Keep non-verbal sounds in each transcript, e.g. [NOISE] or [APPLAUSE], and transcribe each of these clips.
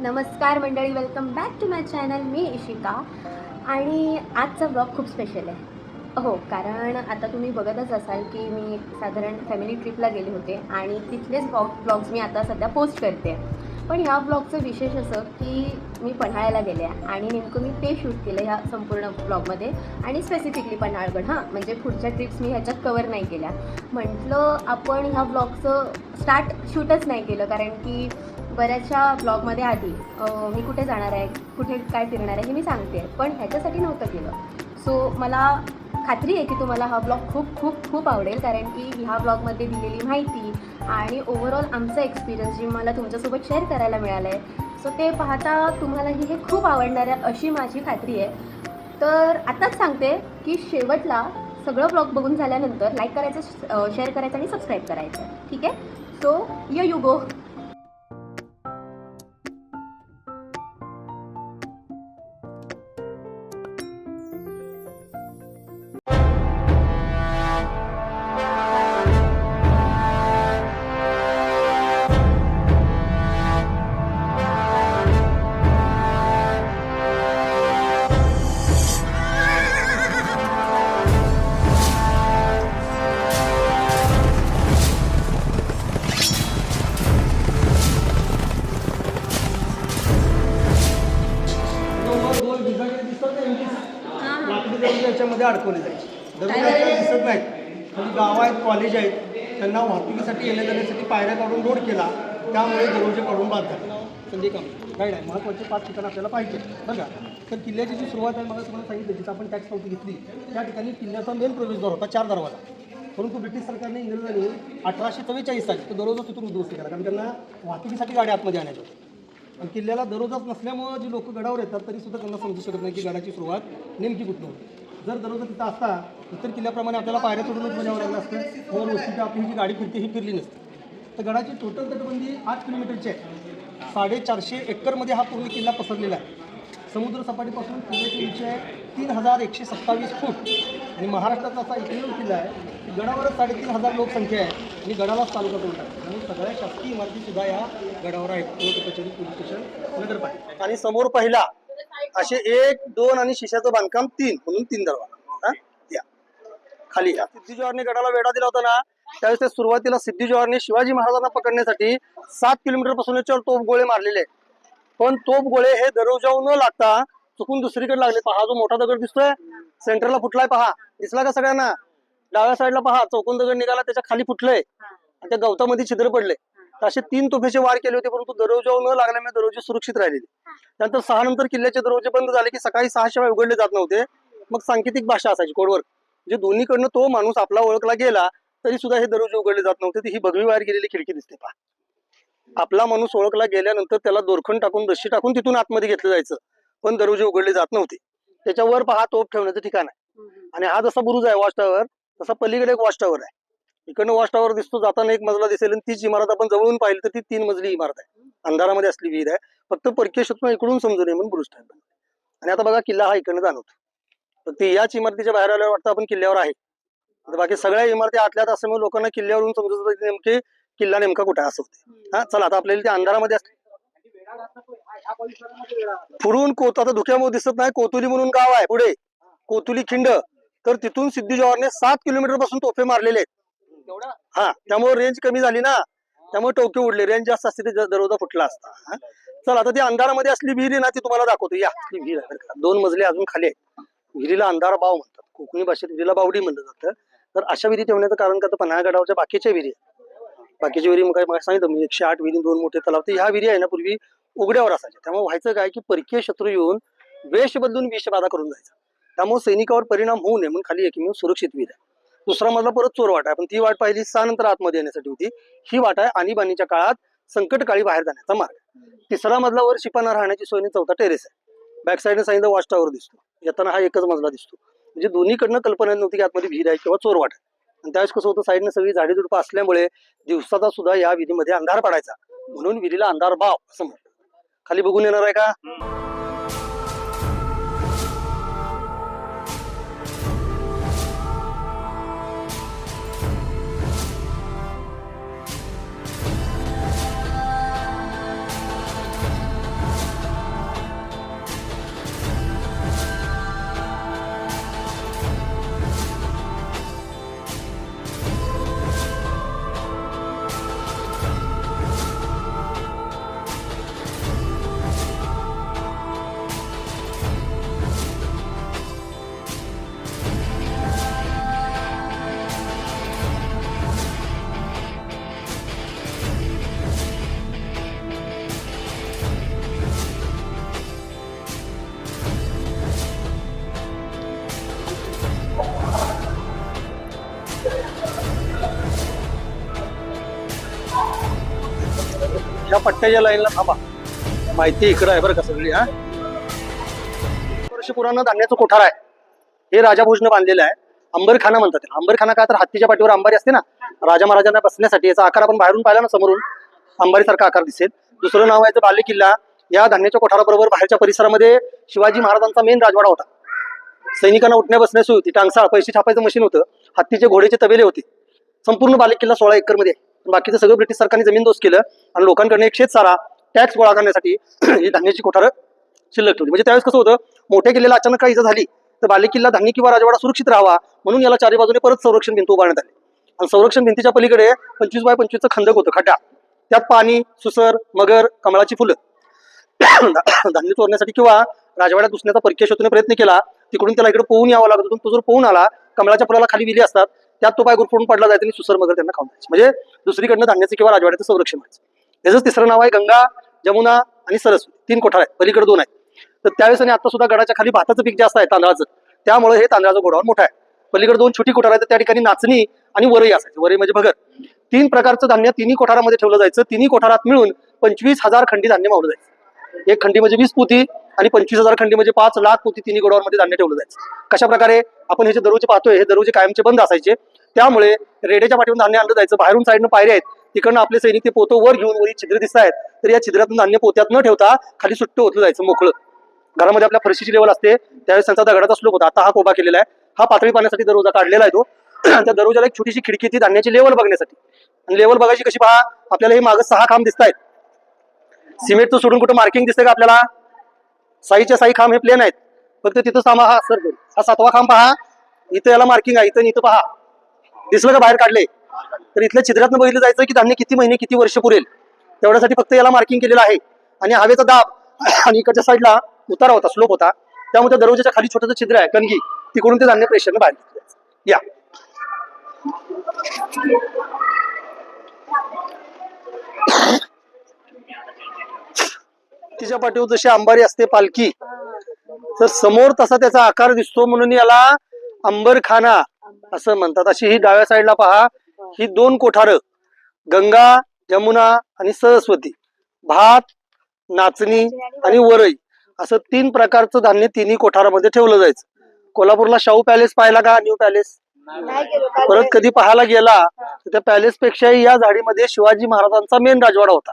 नमस्कार मंडळी welcome back to my channel मी इशिका आणि आजचा ब्लॉग खूप स्पेशल आहे. हो कारण आता तुम्ही बघतच असाल की मी साधारण फॅमिली ट्रिपला गेले होते आणि तिथलेच ब्लॉग ब्लॉग्स मी आता सध्या पोस्ट करते. पण ह्या ब्लॉगचं विशेष असं की मी पन्हाळ्याला गेले आणि नेमकं मी ते शूट केलं ह्या संपूर्ण ब्लॉगमध्ये आणि स्पेसिफिकली पन्हाळगड हां म्हणजे पुढच्या ट्रिप्स मी ह्याच्यात कवर नाही केल्या. म्हटलं आपण ह्या ब्लॉगचं स्टार्ट शूटच नाही केलं कारण की बऱ्याचशा ब्लॉगमध्ये आधी मी कुठे जाणार आहे कुठे काय फिरणार आहे हे मी सांगते पण ह्याच्यासाठी नव्हतं केलं. सो मला खात्री आहे की तुम्हाला हा ब्लॉग खूप खूप खूप आवडेल कारण की ह्या ब्लॉगमध्ये दिलेली माहिती आणि ओव्हरऑल आमचा एक्सपिरियन्स जे मला तुमच्यासोबत शेअर करायला मिळालं आहे. सो ते पाहता तुम्हालाही हे खूप आवडणार आहे अशी माझी खात्री आहे. तर आताच सांगते की शेवटला सगळं ब्लॉग बघून झाल्यानंतर लाईक करायचं शेअर करायचं आणि सबस्क्राईब करायचं. ठीक आहे? सो य यू गो याच्यामध्ये अडकवले जायचे. दरवाजे आपल्याला दिसत नाहीत. म्हणजे गाव आहेत कॉलेज आहेत. त्यांना वाहतुकीसाठी येण्या जाण्यासाठी पायऱ्या काढून रोड केला. त्यामुळे दरवाजे काढून बाद झाले. संजय काम गाईड आहे महत्त्वाचे पाच ठिकाणं आपल्याला पाहिजे. बघा तर किल्ल्याची जी सुरुवात आहे मला तुम्हाला सांगितलं जिथं आपण टॅक्स पावती घेतली त्या ठिकाणी किल्ल्याचा मेन प्रवेशद्वार होता चार दरवाजा. परंतु ब्रिटिश सरकारने इंग्रजांनी अठराशे चव्वेचाळीस साली तो दररोज तिथून उद्ध्वस्त केला कारण त्यांना वाहतुकीसाठी गाड्या आतमध्ये आणायच्या होत्या. आणि किल्ल्याला दररोजच नसल्यामुळं जी लोक गडावर येतात तरी सुद्धा त्यांना समजू शकत नाही की गडाची सुरुवात नेमकी कुठून होती. जर दररोज तिथं असता इतर किल्ल्याप्रमाणे आपल्याला पायऱ्या चढूनच बजावं लागलं असतं. फोर वस्तीची आपली जी गाडी फिरते ही फिरली नसते. तर गडाची टोटल तटबंदी आठ किलोमीटरची आहे. साडेचारशे एकरमध्ये हा पूर्ण किल्ला पसरलेला आहे. समुद्र सपाटीपासून किल्ल्याची उंची आहे. तीन हजार एकशे सत्तावीस फूट. आणि महाराष्ट्राचा असा एकमेव किल्ला आहे की गडावरच साडेतीन हजार लोकसंख्या आहे आणि गडालाच तालुका करून आहे? आणि सगळ्या शासकीय इमारतीसुद्धा या गडावर आहेत. कोर्ट कचेरी पोलीस स्टेशन नगरपालिका. आणि समोर पहिला असे एक दोन आणि शिशाचं बांधकाम तीन म्हणून तीन दरवाजा. या. खाली या. सिद्धी जवाहरने गडाला वेढा दिला होता ना त्यावेळेस ते सुरुवातीला सिद्धी जवाहरने शिवाजी महाराजांना पकडण्यासाठी सात किलोमीटरपासून याच्यावर तोफ गोळे मारलेले. पण तोफ गोळे हे दरोजाऊ न लागता चुकून दुसरीकडे लागले. पहा जो मोठा दगड दिसतोय सेंटरला फुटलाय पहा. दिसला का सगळ्यांना? डाव्या साईडला पहा चौकोन दगड निघाला त्याच्याखाली फुटलंय. आणि त्या गवतामध्ये छिद्र पडले. असे तीन तोफेचे वार केले होते परंतु दरवाजावर न लागल्यामुळे दरवाजे सुरक्षित राहिलेले. त्यानंतर सहा नंतर किल्ल्याचे दरवाजे बंद झाले की सकाळी सहाशिवाय उघडले जात नव्हते. मग सांकेतिक भाषा असायची कोडवर. जे दोन्हीकडनं तो माणूस आपला ओळखला गेला तरी सुद्धा हे दरवाजे उघडले जात नव्हते. ती ही भगवी बाहेर गेलेली खिडकी दिसते पहा. आपला माणूस ओळखला गेल्यानंतर त्याला दोरखंड टाकून रशी टाकून तिथून आतमध्ये घेतलं जायचं. पण दरवाजे उघडले जात नव्हते. त्याच्यावर पहा तोफ ठेवण्याचं ठिकाण आहे. आणि हा जसा बुरुज आहे वॉच टावर तसा पलीकडे एक वॉच टावर आहे. इकडनं वॉच टावर दिसतो जाताना एक मजला दिसेल आणि तीच इमारत आपण जवळून पाहिली तर ती तीन मजली इमारत आहे. अंधारामध्ये असली विहीर आहे. फक्त परकीय शत्रू इकडून समजू नये म्हणून बुरुज टाईप आणि आता बघा किल्ला हा इकडनं जाणवतो. तर ती याच इमारतीच्या बाहेर आल्यावर वाटतं आपण किल्ल्यावर आहे. बाकी सगळ्या इमारती आतल्यात असल्यामुळे लोकांना किल्ल्यावरून समजत होतं की नेमके किल्ला नेमका कुठे असं होते. हा चला आता आपल्याला ते अंधारामध्ये असले. पुढून कोत आता धुक्यामुळे दिसत नाही. कोतुली म्हणून गाव आहे पुढे. कोतुली खिंड. तर तिथून सिद्धी जवाहरने सात किलोमीटरपासून तोफे मारलेले आहेत. हा त्यामुळे रेंज कमी झाली ना. त्यामुळे टोके उडले. रेंज जास्त असते ते दरवाजा फुटला असता. हा. चला आता ती अंधारामध्ये असली विहीर आहे ना ती तुम्हाला दाखवतो. या ती विहीर दोन मजले अजून खाली आहेत. विहिरीला अंधार बाव म्हणतात. कोकणी भाषेत विहिरीला बावडी म्हणलं जातं. तर अशा विहिरी ठेवण्याचं कारण का तर बाकीच्या विहिरी आहेत. बाकीच्या विहिरी मग काय मला सांगितलं मी एकशे आठ विहिरी दोन मोठे तलाव. तर ह्या विहिरी आहे ना पूर्वी उघड्यावर असायच्या. त्यामुळे व्हायचं काय की परकीय शत्रू येऊन वेश बदलून विषबाधा करून जायचा. त्यामुळे सैनिकावर परिणाम होऊ नये म्हणून खाली एकमेव सुरक्षित विहीर आहे. दुसरा मजला परत चोर वाट आहे. पण ती वाट पाहिली सहा नंतर आतमध्ये येण्यासाठी होती. ही वाट आहे आणीबाणीच्या काळात संकटकाळी बाहेर जाण्याचा मार्ग तिसरा मजल्यावर वर शिपाना राहण्याची सोय चौथा टेरेस आहे. बॅक साईडने सांगितलं वॉच टावर दिसतो. येताना हा एकच मजला दिसतो. म्हणजे दोन्हीकडनं कल्पना नव्हती की आतमध्ये विहीर आहे किंवा चोर वाट आहे. आणि त्यावेळेस कसं होतं साईडने सगळी झाडे झुडपं असल्यामुळे दिवसाचा सुद्धा या विधीमध्ये अंधार पडायचा. म्हणून विधीला अंधार भाव असं म्हणतो खाली बघून येणार आहे का? पट्ट्याच्या लाईनला थांबा. माहिती इकडं आहे बरं का सगळी हा? वर्ष पुराणं धान्याचं कोठार आहे. हे राजा भोजनं बांधलेलं आहे. अंबरखाना म्हणतात त्याला. अंबरखाना का तर हत्तीच्या पाठीवर अंबारी असते ना? राजा महाराजांना बसण्यासाठी याचा आकार आपण बाहेरून पाहिला ना समोरून. अंबारीसारखा आकार दिसेल. दुसरं नाव आहे बाले किल्ला या धान्याच्या कोठाराबरोबर बाहेरच्या परिसरामध्ये शिवाजी महाराजांचा मेन राजवाडा होता. सैनिकांना उठण्या बसण्यास होती. टांगसाळ पैसे छापायचं मशीन होतं. हत्तीचे घोडेचे तबेले होते. संपूर्ण बालेक किल्ला सोळा एकरमध्ये आहे. बाकीचं सगळं ब्रिटिश सरकारने जमीन दोस्त केलं आणि लोकांकडनं एक शेत सारा टॅक्स गोळा करण्यासाठी [CLEARS THROAT] ही धान्याची कोठारं शिल्लक ठेवली. म्हणजे त्यावेळेस कसं होतं मोठ्या किल्ल्याला अचानक काही इजा झाली तर बालेक किल्ला धान्य किंवा राजवाडा सुरक्षित राहावा म्हणून याला चारी बाजूने परत संरक्षण भिंत उभारण्यात आली. आणि संरक्षण भिंतीच्या पलीकडे पंचवीस बाय पंचवीसचं खंदक होतं खड्डा. त्यात पाणी सुसर मगर कमळाची फुलं. [CLEARS THROAT] धान्य चोरण्यासाठी किंवा राजवाड्यात घुसण्याचा परकीय शोधण्याचा प्रयत्न केला तिकडून त्याला इकडे पोहून यावं लागत होतं. तो जर पोहून आला कमळाच्या फुलाला खाली विली असतात त्यात तो पाय गुरफडून पडला जायचा आणि सुसर मगर त्यांना खाऊन जायचं म्हणजे दुसरीकडनं धान्याचं किंवा राजवाड्याचं संरक्षण व्हायचं. त्याचं तिसरं नाव आहे गंगा जमुना आणि सरस्वती. तीन कोठार आहेत. पलीकडे दोन आहेत. तर त्यावेळेस आणि आता सुद्धा गडाच्या खाली भाताचं पीक जास्त आहे तांदळाचं. त्यामुळे हे तांदळाचं गोडावर मोठं आहे. पलीकडे दोन छोटी कोठार आहेत. तर त्या ठिकाणी नाचणी आणि वरई असायची. वरई म्हणजे भगर. तीन प्रकारचं धान्य तिन्ही कोठारामध्ये ठेवलं जायचं. तिन्ही कोठारात मिळून पंचवीस हजार खंडी धान्य मावलं जायचं. एक खंडी म्हणजे वीस पोती आणि पंचवीस हजार खंडी म्हणजे पाच लाख पोती तिन्ही गोडावरमध्ये धान्य ठेवलं जायचं. कशा प्रकारे आपण हे जे दरवाजे पाहतोय हे दरवाजे कायमचे बंद असायचे त्यामुळे रेड्याच्या पाठीवरून धान्य आणलं जायचं. बाहेरून साईडनं पायऱ्या आहेत. तिकडनं आपले सैनिक ते पोतो वर घेऊन वरी छिद्र दिसत आहेत. तर या छिद्रातून धान्य पोत्यात न ठेवता खाली सुट्ट होतलं जायचं मोकळं. घरामध्ये आपल्या फरशीची लेवल असते. त्यावेळेस त्यांचा दगडाचा स्लोप होता. आता हा कोबा केलेला आहे. हा पातळी पाण्यासाठी दरवाजा काढलेला आहे तो. [CLEARS THROAT] त्या दरवाजाला एक छोटीशी खिडकी ती धान्याची लेवल बघण्यासाठी. आणि लेवल बघायची कशी पहा आपल्याला हे मागं सहा खांब दिसत आहेत सिमेंटचं सोडून कुठं मार्किंग दिसतंय का आपल्याला? साईच्या साई खांब हे प्लेन आहेत. फक्त तिथं थांबा हा सर हा सातवा खांब पहा. इथं याला मार्किंग आहे. इथं आणि इथं पहा. दिसलं का बाहेर काढले? तर इथल्या छिद्रातनं बघितलं जायचं की धान्य किती महिने किती वर्ष पुरेल. तेवढ्यासाठी फक्त याला मार्किंग केलेलं आहे. आणि हवेचा दाब [CLEARS THROAT] आणि इकडच्या साईडला उतारा होता स्लोप होता. त्यामुळे त्या दरवाजाच्या खाली छोटंसं छिद्र आहे. कणगी तिकडून ते धान्य प्रेशरनं बाहेर या. तिच्या पाठीवर जशी अंबारी असते पालखी तर समोर तसा त्याचा आकार दिसतो म्हणून याला अंबरखाना असं म्हणतात. अशी ही डाव्या साईडला पहा ही दोन कोठार गंगा जमुना आणि सरस्वती. भात नाचणी आणि वरई असं तीन प्रकारचं धान्य तिन्ही कोठारामध्ये ठेवलं जायचं. कोल्हापूरला शाहू पॅलेस पाहिला का न्यू पॅलेस परत कधी पाहायला गेला तर त्या पॅलेस पेक्षाही या झाडीमध्ये शिवाजी महाराजांचा मेन राजवाडा होता.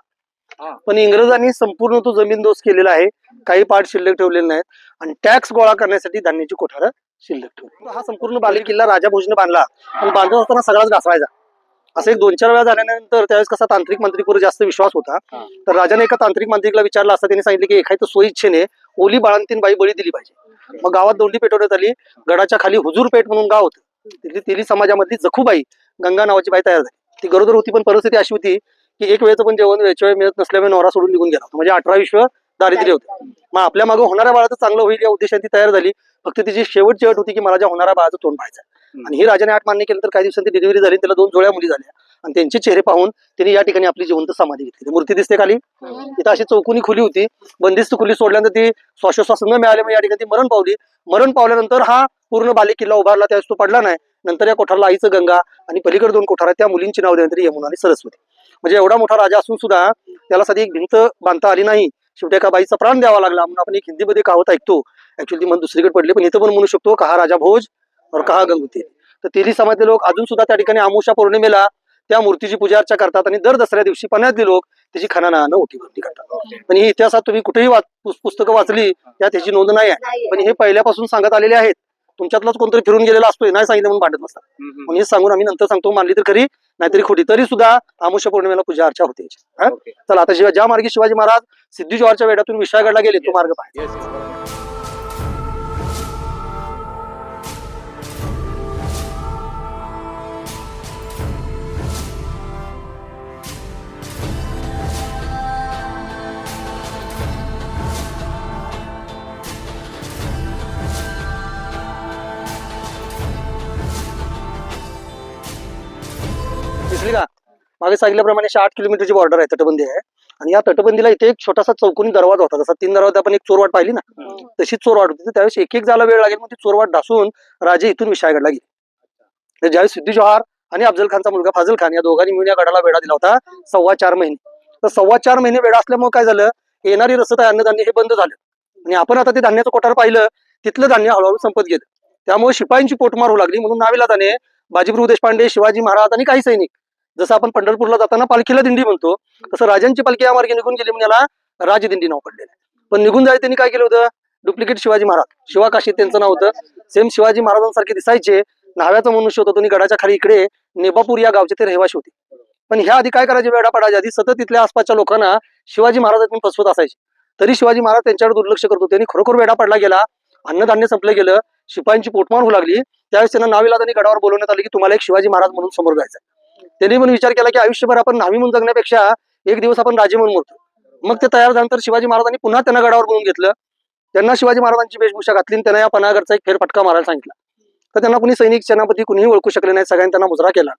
पण इंग्रजांनी संपूर्ण तो जमीन दोष केलेला आहे. काही पार्ट शिल्लक ठेवलेले नाहीत. आणि टॅक्स गोळा करण्यासाठी धान्याची कोठारं शिल्लक ठेवली. हा संपूर्ण बालेर किल्ला राजा भोजने बांधला. पण बांधत असताना सगळाच घासवायचा. असं एक दोन चार वेळा झाल्यानंतर त्यावेळेस कसा तांत्रिक मंत्रीपूर जास्त विश्वास होता. तर राजाने एका तांत्रिक मंत्रिकला विचारला असता त्यांनी सांगितलं की एखाद्या सोयी इच्छेने ओली बाळंतीन बाई बळी दिली पाहिजे. मग गावात दोंडी पेटवण्यात आली. गडाच्या खाली हुजूर पेठ म्हणून गाव होतं. तिथली तेली समाजामधली जखूबाई गंगा नावाची बाई तयार झाली. ती गरोदर होती पण परिस्थिती अशी होती की एक वेळचं पण जेवण वेळच्या वेळ मिळत नसल्यामुळे नवरा सोडून निघून गेला. म्हणजे अठरा विश्व दारिद्र्य होते. मग आपल्या मागे होणाऱ्या बाळाचं चांगलं होईल या उद्देशाने ती तयार झाली. फक्त तिची शेवटची अट होती की मला ज्या होणाऱ्या बाळाचं तोंड पाहायचं आणि ही राजाने आठ मान्य केलं तर काही दिवसांनी डिलिव्हरी झाली त्याला दोन जोड्या मुली झाल्या. आणि त्यांचे चेहरे पाहून त्यांनी या ठिकाणी आपली जिवंत समाधी घेतली. ती मूर्ती दिसते खाली. तिथं अशी चौकोनी खुली होती. बंदिस्त खुली सोडल्यानंतर ती श्वासोश्वास न मिळाल्यामुळे या ठिकाणी ती मरण पावली. मरण पावल्यानंतर हा पूर्ण बाले किल्ला उभारला. त्यावेळेस तो पडला नाही. नंतर या कोठारला आईचं गंगा आणि पलीकडे दोन कोठार त्या मुलींची नाव देण्यात यमुना आणि सरस्वती. म्हणजे एवढा मोठा राजा असून सुद्धा त्याला साधी एक भिंत बांधता आली नाही. शेवटी एका बाईचा प्राण द्यावा लागला. म्हणून आपण एक हिंदीमध्ये कहावत ऐकतो. ऍक्च्युली ती मन दुसरीकडे पडली पण इथं पण म्हणू शकतो कहा राजा भोज और कहा गंगुती. तर तेली समाजले लोक अजून सुद्धा त्या ठिकाणी आमुषा पौर्णिमेला त्या मूर्तीची पूजा अर्चा करतात आणि दर दसऱ्या दिवशी पण्यातली लोक त्याची खनानानं ओटी भरती करतात. पण ही इतिहासात तुम्ही कुठेही पुस्तकं वाचली त्यात त्याची नोंद नाही आहे पण हे पहिल्यापासून सांगत आलेले आहेत. तुमच्यातलाच कोणतरी फिरून गेलेला असतोय नाही सांगितलं म्हणून भांडत नसतात म्हणून हे सांगून आम्ही नंतर सांगतो मानली तर खरी. नाहीतरी खोटी. तरी सुद्धा आमुष्य पौर्णिमेला पूजा अर्चा होते? चला आता शिवाय ज्या मार्गी शिवाजी महाराज सिद्धी जोहरच्या वेड्यातून विशाळगडला गेले तो मार्ग पाहिजे मागे सांगितल्याप्रमाणे आठ किलोमीटरची बॉर्डर आहे तटबंदी आहे. आणि या तटबंदीला इथे एक छोटासा चौकोनी दरवाजा होता. जसा तीन दरवाजा आपण एक चोरवाट पाहिली ना तशी चोरवाट होती. त्यावेळेस एक एक जायला वेळ लागेल. मग ती चोरवाट ढासून राजे इथून विशाळगडला गेले. ज्यावेळेस सिद्धी जोहार आणि अफजल खानचा मुलगा फाजल खान या दोघांनी मिळून या गडाला वेढा दिला होता सव्वा चार महिने. तर सव्वा चार महिने वेळ असल्यामुळे काय झालं येणारी रसद अन्नधान्य हे बंद झालं. आणि आपण आता ते धान्याचं कोठार पाहिलं तिथलं धान्य हळूहळू संपत गेलं. त्यामुळे शिपायांची पोटमार होऊ लागली. म्हणून नाविलादाने बाजीप्रभू देशपांडे शिवाजी महाराज आणि काही सैनिक जसं आपण पंढरपूरला जाताना पालखीला दिंडी म्हणतो तसं राजांची पालखी या मार्गे निघून गेली म्हणजे याला राजदिंडी नाव पडलेलं पण निघून जायला त्यांनी काय केलं होतं? डुप्लिकेट शिवाजी महाराज. शिवा काशी त्यांचं नाव होतं. सेम शिवाजी महाराजांसारखे दिसायचे. नाव्याचा मनुष्य होता तुम्ही गडाच्या खाली इकडे नेबापूर या गावचे ते रहिवाशी होते. पण ह्या आधी काय करायचे? वेडा पडायच्या आधी सतत तिथल्या आसपासच्या लोकांना शिवाजी महाराजांनी फसवत असायचे. तरी शिवाजी महाराज त्यांच्याकडे दुर्लक्ष करत होते खरोखर वेडा पडला गेला. अन्नधान्य संपलं गेलं. शिपायांची पोटमार होऊ लागली. त्यावेळेस त्यांना नाविलादानी गडावर बोलवण्यात आले की तुम्हाला एक शिवाजी महाराज म्हणून समोर जायचं त्यांनी पण विचार केला की आयुष्यभर आपण न्हावी म्हणून जगण्यापेक्षा एक दिवस आपण राजे म्हणून मरतो. मग ते तयार झाल्यानंतर शिवाजी महाराजांनी पुन्हा त्यांना गडावर बोलून घेतलं. त्यांना शिवाजी महाराजांची वेशभूषा घातली आणि त्यांना या पनागडचा एक फेरफटका मारायला सांगितला. तर त्यांना कुणी सैनिक सेनापती कुणीही ओळखू शकले नाही सगळ्यांनी त्यांना मुजरा केला.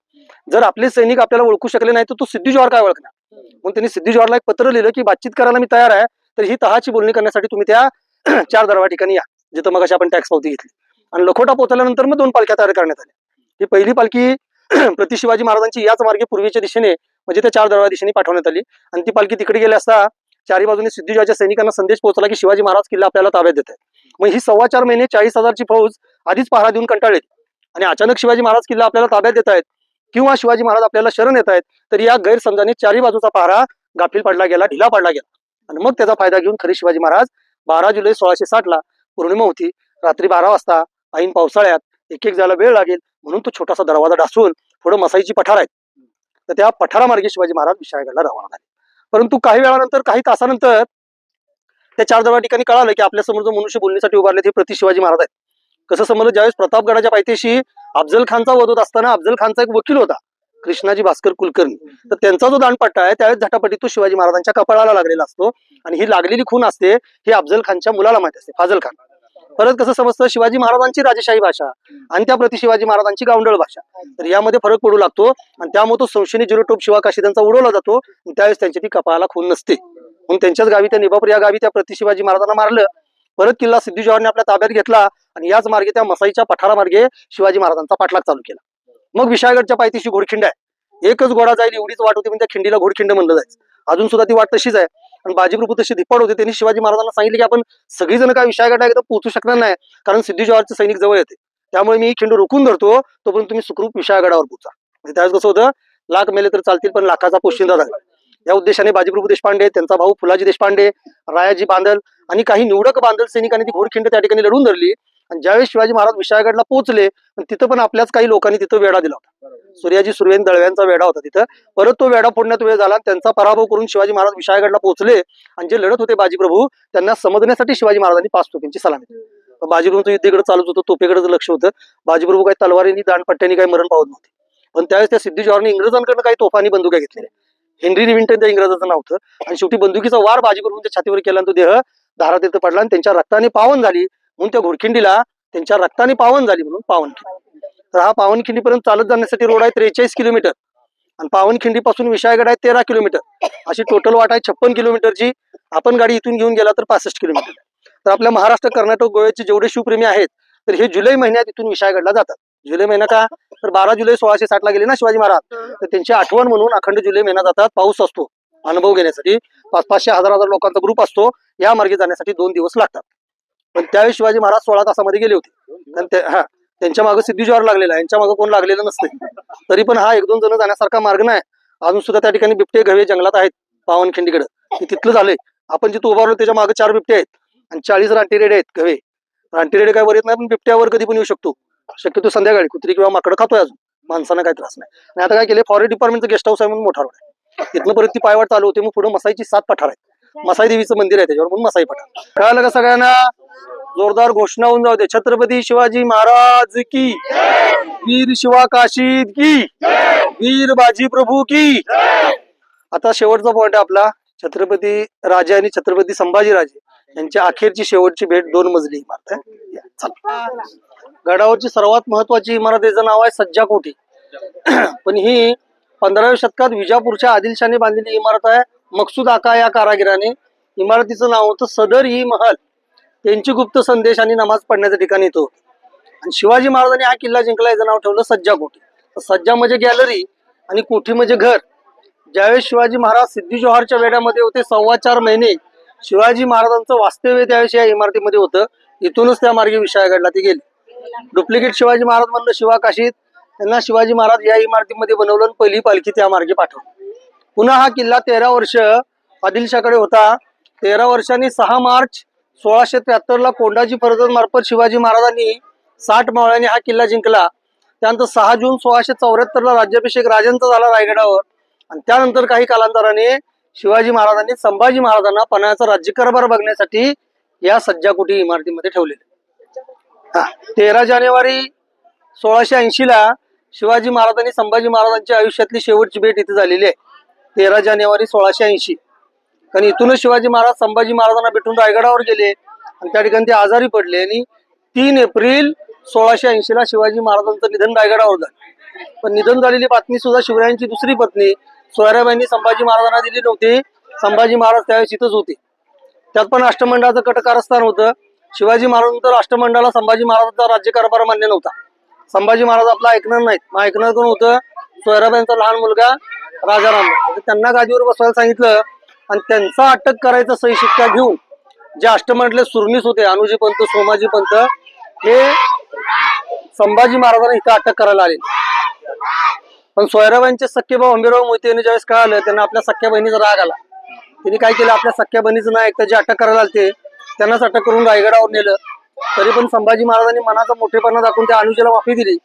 जर आपले सैनिक आपल्याला ओळखू शकले नाही तर तो सिद्धी जोहर काय ओळखणार? म्हणून त्यांनी सिद्धी जोहरला एक पत्र लिहिलं की बातचीत करायला मी तयार आहे तर ही तहाची बोलणी करण्यासाठी तुम्ही त्या [CLEARS THROAT] चार दरवा ठिकाणी या जिथं मग आपण टॅक्स पावती घेतली. आणि लखोटा पोहोचल्यानंतर मग दोन पालख्या तयार करण्यात आल्या. ही पहिली पालखी [CLEARS THROAT] प्रति शिवाजी महाराजांची याच मार्गे पूर्वीच्या दिशेने म्हणजे त्या चार दरवा दिशेने पाठवण्यात आली. आणि ती पालखी तिकडे गेली असता चारी बाजूने सिद्धीजीच्या सैनिकांना संदेश पोहोचला की शिवाजी महाराज किल्ला आपल्याला ताब्यात देत मग ही सव्वा चार महिने चाळीस हजारची फौज आधीच पहारा देऊन कंटाळली आणि अचानक शिवाजी महाराज किल्ला आपल्याला ताब्यात देत आहेत किंवा शिवाजी महाराज आपल्याला शरण येत आहेत तर या गैरसमजाने चारी बाजूचा पहारा गाफील पडला गेला ढिला पडला गेला. आणि मग त्याचा फायदा घेऊन खरी शिवाजी महाराज बारा जुलै सोळाशे साठ ला पौर्णिमा होती. रात्री बारा वाजता ऐन पावसाळ्यात एक एक जायला वेळ लागेल. म्हणून तो छोटासा दरवाजा डासून पुढे मसाईची पठार आहे. तर त्या पठारामार्गे शिवाजी महाराज विशाळगडला रवाना झाले. परंतु काही वेळानंतर काही तासानंतर त्या चार दरवा ठिकाणी कळालं की आपल्यासमोर जो मनुष्य बोलण्यासाठी उभारले ते प्रति शिवाजी महाराज आहेत. कसं समजलं? ज्यावेळेस प्रतापगडाच्या पायथ्याशी अफजल खानचा वध होत असताना अफजल खानचा एक वकील होता कृष्णाजी भास्कर कुलकर्णी. तर त्यांचा जो दानपट्टा आहे त्यावेळेस झटापटी तो शिवाजी महाराजांच्या कपाळाला लागलेला असतो. आणि ही लागलेली खून असते ही अफजल खानच्या मुलाला माहिती असते फाजल खान. परत कसं समजतं? शिवाजी महाराजांची राजेशाही भाषा आणि त्या प्रति शिवाजी महाराजांची गावंडळ भाषा. तर यामध्ये फरक पडू लागतो आणि त्यामुळे तो संशयनी जिरोटोप शिवा काशी त्यांचा उडवला जातो आणि त्यावेळेस त्यांची ती कपाळाला खून नसते. म्हणून त्यांच्याच गावी त्या निबापूर या गावी त्या प्रति शिवाजी महाराजांना मारलं. परत किल्ला सिद्धी जवाहरने आपल्या ताब्यात घेतला आणि याच मार्गे त्या मसाईच्या पठारामार्गे शिवाजी महाराजांचा पाठलाग चालू केला. मग विशाळगडच्या पायथीशी घोडखिंड आहे. एकच घोडा जाईल एवढीच वाट होती पण त्या खिंडीला घोडखिंड म्हणलं जायचं. अजून सुद्धा ती वाट तशीच आहे. आणि बाजीप्रभू तशी धिप्पाड होते. त्यांनी शिवाजी महाराजांना सांगितले की आपण सगळीजण काय विशाळगडला एकदा पोहोचू शकणार नाही. कारण सिद्धी जवाहरचे सैनिक जवळ येते. त्यामुळे मी खिंड रोखून धरतो. तोपर्यंत तुम्ही सुखरूप विशाळगडावर पोहोचा. म्हणजे त्यावेळेस कसं होतं लाख मेले तर चालतील पण लाखाचा पोशिंदा झाला या उद्देशाने बाजीप्रभू देशपांडे त्यांचा भाऊ फुलाजी देशपांडे रायाजी बांदल आणि काही निवडक बांदल सैनिकांनी ती घोडखिंड त्या ठिकाणी लढून धरली. आणि ज्यावेळेस शिवाजी महाराज विशाळगडला पोहोचले तिथं पण आपल्याच काही लोकांनी तिथं वेढा दिला होता. सूर्याजी सुर्वेन दळव्यांचा वेढा होता तिथं. परत तो वेढा फोडण्यात वेळ झाला त्यांचा पराभव करून शिवाजी महाराज विशाळगडला पोहोचले आणि जे लढत होते बाजीप्रभू त्यांना समजण्यासाठी शिवाजी महाराजांनी पाच तोफींची सलामी दिली. बाजीप्रभूंचं युद्ध इकडे चालूच होतं तोफेकडे लक्ष होतं. बाजीप्रभू काही तलवारीनी दाणपट्ट्यानी काही मरण पावत नव्हते. पण त्यावेळेस त्या सिद्धी जवाहरने इंग्रजांकडनं काही तोफानी बंदुका घेतलेल्या हेनरी रिविंटन त्या इंग्रजाचं नाव होतं. आणि शेवटी बंदुकीचा वार बाजीप्रभूंच्या छातीवर केला आणि तो देह धारातीर्थ पडला आणि त्यांच्या रक्ताने पावन झाली. म्हणून त्या घोडखिंडीला त्यांच्या रक्ताने पावन झाली म्हणून पावनखिंडी तर हा पावनखिंडीपर्यंत चालत जाण्यासाठी रोड आहे त्रेचाळीस किलोमीटर. आणि पावनखिंडीपासून विशाळगड आहे तेरा किलोमीटर. अशी टोटल वाट आहे छप्पन किलोमीटरची आपण गाडी इथून घेऊन गेला तर पासष्ट किलोमीटर. तर आपल्या महाराष्ट्र कर्नाटक गोव्याचे जेवढे शिवप्रेमी आहेत तर हे जुलै महिन्यात इथून विशाळगडला जातात. जुलै महिना का? तर बारा जुलै सोळाशे साठ ला गेले ना शिवाजी महाराज? तर त्यांची आठवण म्हणून अखंड जुलै महिना जातात. पाऊस असतो. अनुभव घेण्यासाठी पाच पाचशे हजार हजार लोकांचा ग्रुप असतो. या मार्गे जाण्यासाठी दोन दिवस लागतात. पण त्यावेळी शिवाजी महाराज सोळा तासामध्ये गेले होते. आणि हा त्यांच्या मागे सिद्धी लागलेला यांच्या मागे कोण लागलेलं नसते तरी पण हा एक दोन जण जाण्यासारखा मार्ग नाही. अजून सुद्धा त्या ठिकाणी बिबटे घवे जंगलात आहेत पावनखिंडीकडे. ते तिथलं झालंय. आपण जिथं उभारलो त्याच्यामागे चार बिबटे आहेत. आणि चाळीस रानटीरेडे आहेत घवे. रानटीरेडे काय वर येत नाही पण बिबट्यावर कधी पण येऊ शकतो. शक्यतो संध्याकाळी कुत्री किंवा माकडं खातोय अजून. माणसांना काही त्रास नाही. आणि आता काय केले फॉरेस्ट डिपार्टमेंटचं गेस्ट हाऊस आहे म्हणून मोठा रोड आहे. तिथनं परत ती पायवाट चालू होते मग पुढे मसाईची सात पठार आहे मसाई देवीचं मंदिर आहे त्याच्यावर म्हणून मसाई पठार. कळालं का सगळ्यांना? जोरदार घोषणा होऊन जाऊ दे. छत्रपती शिवाजी महाराज की? वीर शिवा काशीद की? वीर बाजी प्रभू की? आता शेवटचा पॉइंट आहे आपला. छत्रपती राजे आणि छत्रपती संभाजी राजे यांची अखेरची शेवटची भेट दोन मजली इमारत आहे. गडावरची सर्वात महत्वाची इमारतीचं नाव आहे सज्जा कोठी. [CLEARS THROAT] पण ही पंधराव्या शतकात विजापूरच्या आदिलशाने बांधलेली इमारत आहे. मकसूद आका या कारागिराने. इमारतीचं नाव होतं सदर ही महल. त्यांची गुप्त संदेश आणि नमाज पडण्याचं ठिकाण येतो. आणि शिवाजी महाराजांनी हा किल्ला जिंकला याचं नाव ठेवलं सज्जा कोठी. सज्जा म्हणजे गॅलरी आणि कोठी म्हणजे घर. ज्यावेळेस शिवाजी महाराज सिद्धी जोहारच्या वेड्यामध्ये होते सव्वा चार महिने शिवाजी महाराजांचं वास्तव्य त्यावेळेस या इमारतीमध्ये होतं. इथूनच त्या मार्गे विषय घडला गेली. डुप्लिकेट शिवाजी महाराज म्हणलं शिवा काशीत. त्यांना शिवाजी महाराज या इमारतीमध्ये बनवलं आणि पहिली पालखी त्या मार्गे पाठवली. पुन्हा हा किल्ला तेरा वर्ष आदिलशाकडे होता. तेरा वर्षांनी सहा मार्च सोळाशे त्र्याहत्तरला कोंडाजी फरजद मार्फत शिवाजी महाराजांनी साठ मावळ्यांनी हा किल्ला जिंकला. त्यानंतर सहा जून सोळाशे चौऱ्याहत्तरला राज्याभिषेक राजांचा झाला रायगडावर. आणि त्यानंतर काही कालांतराने शिवाजी महाराजांनी संभाजी महाराजांना पन्हाळ्याचा राज्यकारभार बघण्यासाठी या सज्जाकुटी इमारतीमध्ये ठेवलेले. हा तेरा जानेवारी सोळाशे ऐंशी ला शिवाजी महाराजांनी संभाजी महाराजांच्या आयुष्यातली शेवटची भेट इथे झालेली आहे. तेरा जानेवारी सोळाशे ऐंशी. कारण इथूनच शिवाजी महाराज संभाजी महाराजांना भेटून रायगडावर गेले. आणि त्या ठिकाणी ते आजारी पडले. आणि तीन एप्रिल सोळाशे ऐंशी ला शिवाजी महाराजांचं निधन रायगडावर झालं. पण निधन झालेली बातमी सुद्धा शिवरायांची दुसरी पत्नी सोयराबाईंनी संभाजी महाराजांना दिली नव्हती. संभाजी महाराज त्यावेळेस इथंच होते. त्यात पण अष्टमंडळाचं कटकारस्थान होतं. शिवाजी महाराजांतर अष्टमंडळाला संभाजी महाराजांचा राज्यकारभार मान्य नव्हता. संभाजी महाराज आपला ऐकणार नाहीत. मग ऐकणार कोण होतं? सोयराबाईंचा लहान मुलगा राजाराम. म्हणजे त्यांना गादीवर बसवायला सांगितलं. आणि त्यांचा अटक करायचा सही शिक्का घेऊन जे अष्टमंडले सुरनीस होते अनुजी पंत सोमाजी पंत हे संभाजी महाराजांना इथं अटक करायला आले. पण सोयराबाईंचे सख्खे भाऊ अंबीराव मोहिते यांनी ज्यावेळेस कळालं त्यांना आपल्या सख्या बहिणीचा राग आला. त्यांनी काय केलं आपल्या सख्या बहिणीचं नाही ऐकता जे अटक करायला आलते त्यांनाच अटक करून रायगडावर नेलं. तरी पण संभाजी महाराजांनी मनाचा मोठेपणा दाखवून त्या अनुजेला माफी दिली.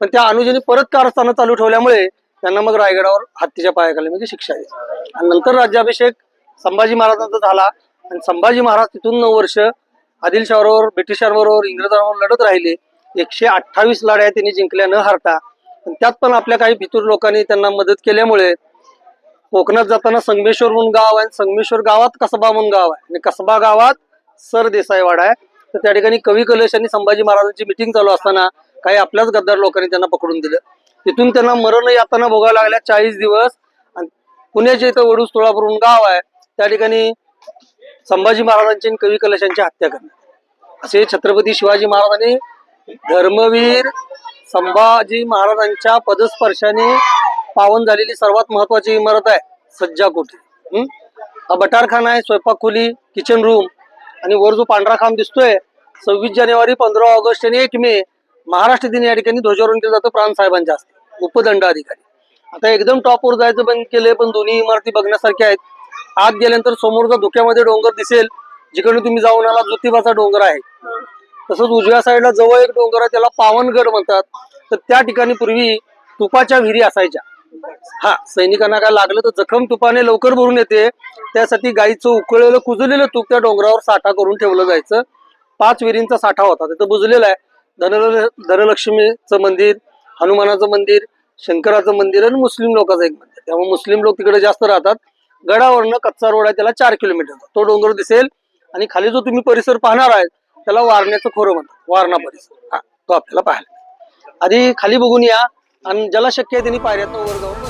पण त्या अनुजीने परत कारस्थानं चालू ठेवल्यामुळे त्यांना मग रायगडावर हत्तीच्या पायाखाली म्हणजे शिक्षा दिली आणि नंतर राज्याभिषेक संभाजी महाराजांचा झाला. आणि संभाजी महाराज तिथून नऊ वर्ष आदिलशाहबरोबर ब्रिटिशांबरोबर इंग्रजांवर लढत राहिले. एकशे अठ्ठावीस लढाया त्यांनी जिंकल्या न हारता. पण त्यात पण आपल्या काही भितूर लोकांनी त्यांना मदत केल्यामुळे कोकणात जाताना संगमेश्वर म्हणून गाव आहे. संगमेश्वर गावात कसबा म्हणून गाव आहे. आणि कसबा गावात सर देसाईवाडा आहे. तर त्या ठिकाणी कवी कलेश आणि संभाजी महाराजांची मिटिंग चालू असताना काही आपल्याच गद्दार लोकांनी त्यांना पकडून दिलं. तिथून त्यांना मरण यातना भोगायला लागल्या. चाळीस दिवस. आणि पुण्याच्या इथं वडूस तुळापूरून गाव आहे. त्या ठिकाणी संभाजी महाराजांची आणि कवी कलशांची हत्या करणे असे छत्रपती शिवाजी महाराजांनी धर्मवीर संभाजी महाराजांच्या पदस्पर्शाने पावन झालेली सर्वात महत्वाची इमारत आहे सज्जा कोठी. हा? बटारखाना आहे स्वयंपाक खोली किचन रूम आणि वर जो पांढरा खांब दिसतोय सव्वीस जानेवारी पंधरा ऑगस्ट आणि एक मे महाराष्ट्र दिन या ठिकाणी ध्वजारोहण केलं जातं प्राण साहेबांच्या हस्ते. उपदंडाधिकारी. आता एकदम टॉपवर जायचं बंद केलंय पण दोन्ही इमारती बघण्यासारख्या आहेत. आत गेल्यानंतर समोरचा धुक्यामध्ये डोंगर दिसेल. जिकडे तुम्ही जाऊन आला ज्योतिबाचा डोंगर आहे. तसंच उजव्या साईडला जवळ एक डोंगर आहे त्याला पावनगड म्हणतात. तर त्या ठिकाणी पूर्वी तुपाच्या विहिरी असायच्या. हा सैनिकांना काय लागलं तर जखम तुपाने लवकर भरून येते. त्यासाठी गाईचं उकळलेलं कुजलेलं तूप त्या डोंगरावर साठा करून ठेवलं जायचं. पाच विहिरींचा साठा होता तिथं बुजलेला आहे. धनल धनलक्ष्मीचं मंदिर हनुमानाचं मंदिर शंकराचं मंदिर आणि मुस्लिम लोकांचं एक मंदिर. त्यामुळे मुस्लिम लोक तिकडे जास्त राहतात. गडावरनं कच्चा रोड आहे त्याला चार किलोमीटर तो डोंगर दिसेल आणि खाली जो तुम्ही परिसर पाहणार आहे त्याला वारण्याचं खोरं म्हणतात. वारणा परिसर. हा तो आपल्याला पाहायला आधी खाली बघून या आणि ज्याला शक्य आहे त्यांनी पायऱ्यातनं वर जाऊन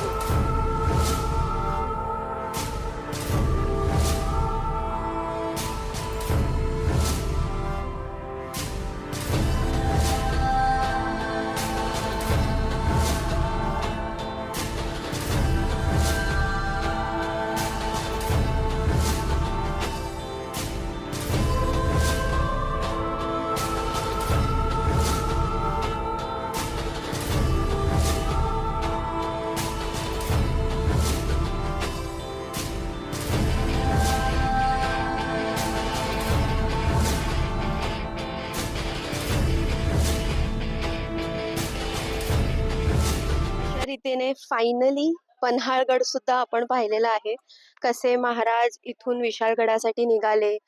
बघू फायनली पन्हाळगड सुद्धा आपण पाहिलेला आहे. कसे महाराज इथून विशाळगडासाठी निघाले?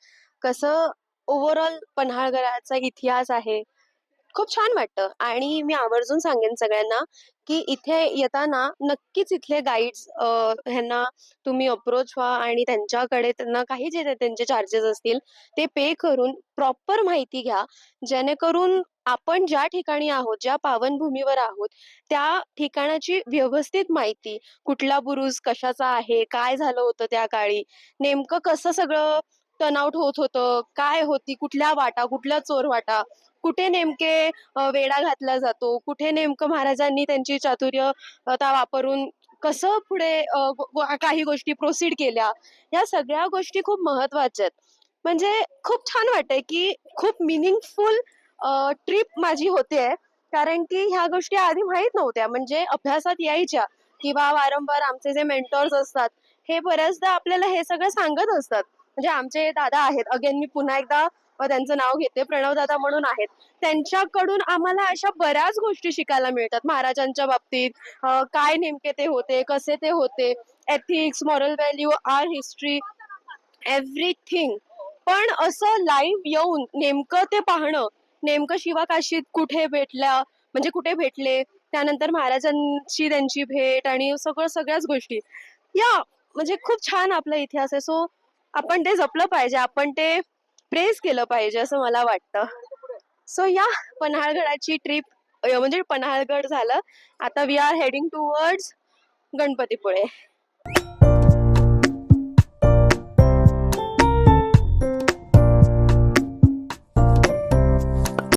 कसं ओव्हरऑल पन्हाळगडाचा इतिहास आहे? खूप छान वाटतं. आणि मी आवर्जून सांगेन सगळ्यांना की इथे येताना नक्कीच इथले गाईड्स ह्यांना तुम्ही अप्रोच व्हा आणि त्यांच्याकडे त्यांना काही जे त्यांचे चार्जेस असतील ते पे करून प्रॉपर माहिती घ्या. जेणेकरून आपण ज्या ठिकाणी आहोत ज्या पावनभूमीवर आहोत त्या ठिकाणाची व्यवस्थित माहिती कुठला बुरुज कशाचा आहे काय झालं होतं त्या काळी नेमकं कसं सगळं टर्नआउट होत होतं काय होती कुठल्या वाटा कुठल्या चोर वाटा कुठे नेमके वेडा वेढा घातला जातो? कुठे नेमकं महाराजांनी त्यांची चातुर्यता वापरून कसं पुढे काही गोष्टी प्रोसीड केल्या? या सगळ्या गोष्टी खूप महत्त्वाच्या आहेत. म्हणजे खूप छान वाटतंय की खूप मिनिंगफुल ट्रिप माझी होते कारण की ह्या गोष्टी आधी माहीत नव्हत्या. म्हणजे अभ्यासात यायच्या किंवा वारंवार आमचे जे मेंटर्स असतात हे बऱ्याचदा आपल्याला हे सगळं सांगत असतात. म्हणजे आमचे दादा आहेत. अगेन मी पुन्हा एकदा व त्यांचं नाव घेते प्रणवदादा म्हणून आहेत. त्यांच्याकडून आम्हाला अशा बऱ्याच गोष्टी शिकायला मिळतात. महाराजांच्या बाबतीत काय नेमके ते होते कसे ते होते ethics moral value are history everything पण असं लाईव्ह येऊन नेमकं ते पाहणं नेमकं शिवाकाशीत कुठे भेटल्या म्हणजे कुठे भेटले त्यानंतर महाराजांची त्यांची भेट आणि सगळं सगळ्याच गोष्टी. या म्हणजे खूप छान आपला इतिहास आहे. सो आपण ते जपलं पाहिजे. आपण ते प्रेस केलं पाहिजे असं मला वाटतं. सो या पन्हाळगडाची ट्रिप म्हणजे पन्हाळगड झालं. आता we are heading towards Ganpatipule.